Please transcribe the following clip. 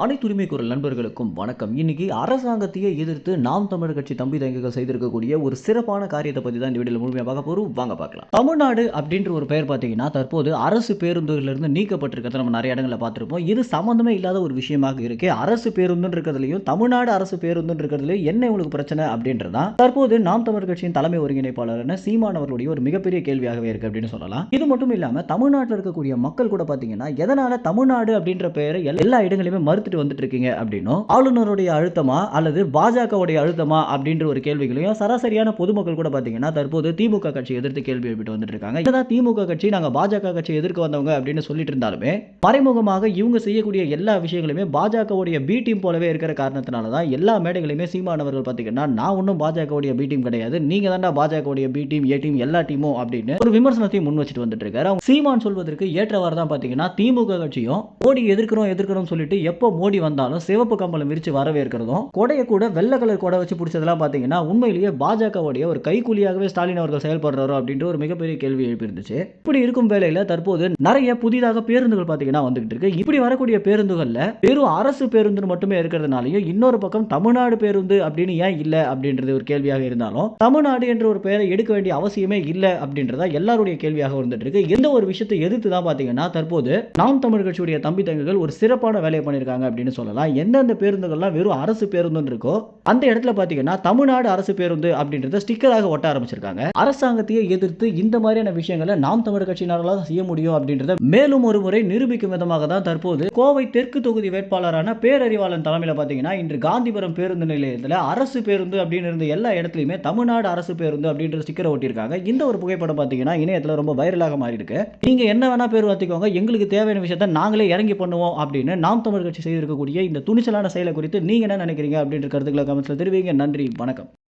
அனைத்து உரிமை குரல் நண்பர்களுக்கும் வணக்கம். இன்னைக்கு அரசாங்கத்தையே எதிர்த்து நாம் தமிழர் கட்சி தம்பி தங்கைகள் செய்திருக்கக்கூடிய ஒரு சிறப்பான காரியத்தை பற்றி தான் இந்த வீடியோவில் முழுமையாக பார்க்க போகிறோம் வாங்க பார்க்கலாம். தமிழ்நாடு அப்படின்ற ஒரு பெயர் பார்த்தீங்கன்னா தற்போது அரசு பேருந்துகளிலிருந்து நீக்கப்பட்டிருக்கிறத நம்ம நிறைய இடங்களில் பார்த்துருப்போம். இது சம்மந்தமே இல்லாத ஒரு விஷயமாக இருக்கு. அரசு பேருந்துன்னு இருக்கிறதுலையும் தமிழ்நாடு அரசு பேருந்துன்னு இருக்கிறதுலையும் என்ன உங்களுக்கு பிரச்சனை அப்படின்றதான் தற்போது நாம் தமிழர் கட்சியின் தலைமை ஒருங்கிணைப்பாளரான சீமான் அவர்களுடைய ஒரு மிகப்பெரிய கேள்வியாகவே இருக்கு அப்படின்னு சொல்லலாம். இது மட்டும் இல்லாமல் தமிழ்நாட்டில் இருக்கக்கூடிய மக்கள் கூட பார்த்தீங்கன்னா எதனால தமிழ்நாடு அப்படின்ற பெயரை எல்லா- இடங்களிலுமே மறுத்து பார்த்துட்டு வந்துட்டு இருக்கீங்க அப்படின்னும் ஆளுநருடைய அழுத்தமா அல்லது பாஜகவுடைய அழுத்தமா அப்படின்ற ஒரு கேள்விகளையும் சராசரியான பொதுமக்கள் கூட பார்த்தீங்கன்னா தற்போது திமுக கட்சி எதிர்த்து கேள்வி எழுப்பிட்டு வந்துட்டு இருக்காங்க இதான் திமுக கட்சி நாங்க பாஜக கட்சி எதிர்க்க வந்தவங்க அப்படின்னு சொல்லிட்டு இருந்தாலுமே மறைமுகமாக இவங்க செய்யக்கூடிய எல்லா விஷயங்களுமே பாஜகவுடைய பி டீம் போலவே இருக்கிற காரணத்தினால தான் எல்லா மேடைகளையுமே சீமானவர்கள் பார்த்தீங்கன்னா நான் ஒன்றும் பாஜகவுடைய பி டீம் கிடையாது நீங்க தான்டா பாஜகவுடைய பி டீம் ஏ டீம் எல்லா டீமும் அப்படின்னு ஒரு விமர்சனத்தையும் முன் வச்சுட்டு வந்துட்டு இருக்காரு அவங்க சீமான் சொல்வதற்கு ஏற்றவாறு தான் பார்த்தீங்கன்னா திமுக கட்சியும் மோடி எதிர்க்கிறோம் எதிர்க்கிறோம் சொல்லிட்டு எப்போ மோடி வந்தாலும் சிவப்பு கம்பளம் விரிச்சு வரவேற்கிறதும் கொடையை கூட வெள்ளை கலர் கொடை வச்சு பிடிச்சதெல்லாம் பார்த்தீங்கன்னா உண்மையிலேயே பாஜகவுடைய ஒரு கைகூலியாகவே ஸ்டாலின் அவர்கள் செயல்படுறாரோ அப்படின்ற ஒரு மிகப்பெரிய கேள்வி எழுப்பியிருந்துச்சு. இப்படி இருக்கும் வேலையில் தற்போது நிறைய புதிதாக பேருந்துகள் பார்த்தீங்கன்னா வந்துகிட்டு இருக்கு. இப்படி வரக்கூடிய பேருந்துகளில் வெறும் அரசு பேருந்து மட்டுமே இருக்கிறதுனாலையும் இன்னொரு பக்கம் தமிழ்நாடு பேருந்து அப்படின்னு ஏன் இல்லை அப்படின்றது ஒரு கேள்வியாக இருந்தாலும் தமிழ்நாடு என்ற ஒரு பெயரை எடுக்க வேண்டிய அவசியமே இல்லை அப்படின்றதா எல்லாருடைய கேள்வியாக இருந்துட்டு இருக்கு. எந்த ஒரு விஷயத்தை எதிர்த்து தான் பார்த்தீங்கன்னா தற்போது நாம் தமிழ் கட்சியுடைய தம்பி தங்கங்கள் ஒரு சிறப்பான வேலையை பண்ணியிருக்காங்க. அப்படின்னு சொல்லலாம். எந்தெந்த பேருந்துகள்லாம் வெறும் அரசு பேருந்துன்னு இருக்கோ அந்த இடத்துல பார்த்தீங்கன்னா தமிழ்நாடு அரசு பேருந்து அப்படின்றத ஸ்டிக்கராக ஒட்ட ஆரம்பிச்சிருக்காங்க. அரசாங்கத்தையே எதிர்த்து இந்த மாதிரியான விஷயங்களை நாம் தமிழர் கட்சியினரால் செய்ய முடியும் அப்படின்றத மேலும் ஒரு முறை நிரூபிக்கும் விதமாக தான் தற்போது கோவை தெற்கு தொகுதி வேட்பாளரான பேரறிவாளன் தலைமையில் பார்த்தீங்கன்னா இன்று காந்திபுரம் பேருந்து நிலையத்தில் அரசு பேருந்து அப்படின்னு இருந்த எல்லா இடத்துலையுமே தமிழ்நாடு அரசு பேருந்து அப்படின்ற ஸ்டிக்கரை ஒட்டியிருக்காங்க. இந்த ஒரு புகைப்படம் பார்த்தீங்கன்னா இணையத்தில் ரொம்ப வைரலாக மாறி இருக்கு நீங்க என்ன வேணா பேர் வாத்திக்கோங்க. எங்களுக்கு தேவையான விஷயத்த நாங்களே இறங்கி பண்ணுவோம் அப்படின்னு நாம் தமிழ் கட்சி செய்திருக்கக்கூடிய இந்த துணிச்சலான செயலை குறித்து நீங்க என்ன நினைக்கிறீங்க அப்படின்ற கருத்துக்களை கமெண்ட்ஸில் தெரிவிங்க. நன்றி. வணக்கம்.